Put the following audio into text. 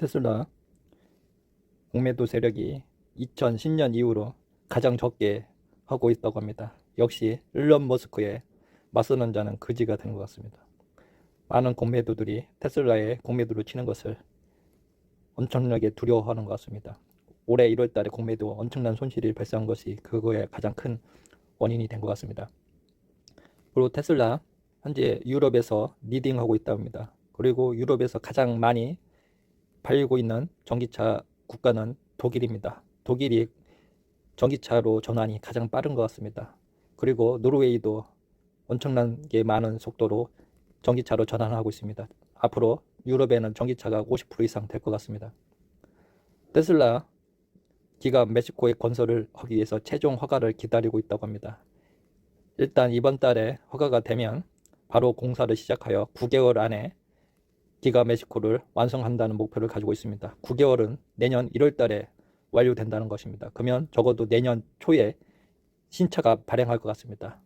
테슬라 공매도 세력이 2010년 이후로 가장 적게 하고 있다고 합니다. 역시 일론 머스크에 맞서는 자는 거지가 된 것 같습니다. 많은 공매도들이 테슬라의 공매도를 치는 것을 엄청나게 두려워하는 것 같습니다. 올해 1월 달에 공매도 엄청난 손실이 발생한 것이 그거의 가장 큰 원인이 된 것 같습니다. 그리고 테슬라 현재 유럽에서 리딩하고 있다고 합니다. 그리고 유럽에서 가장 많이 팔리고 있는 전기차 국가는 독일입니다. 독일이 전기차로 전환이 가장 빠른 것 같습니다. 그리고 노르웨이도 엄청나게 많은 속도로 전기차로 전환하고 있습니다. 앞으로 유럽에는 전기차가 50% 이상 될 것 같습니다. 테슬라 기가 멕시코에 건설을 하기 위해서 최종 허가를 기다리고 있다고 합니다. 일단 이번 달에 허가가 되면 바로 공사를 시작하여 9개월 안에 기가 멕시코를 완성한다는 목표를 가지고 있습니다. 9개월은 내년 1월 달에 완료된다는 것입니다. 그러면 적어도 내년 초에 신차가 발행할 것 같습니다.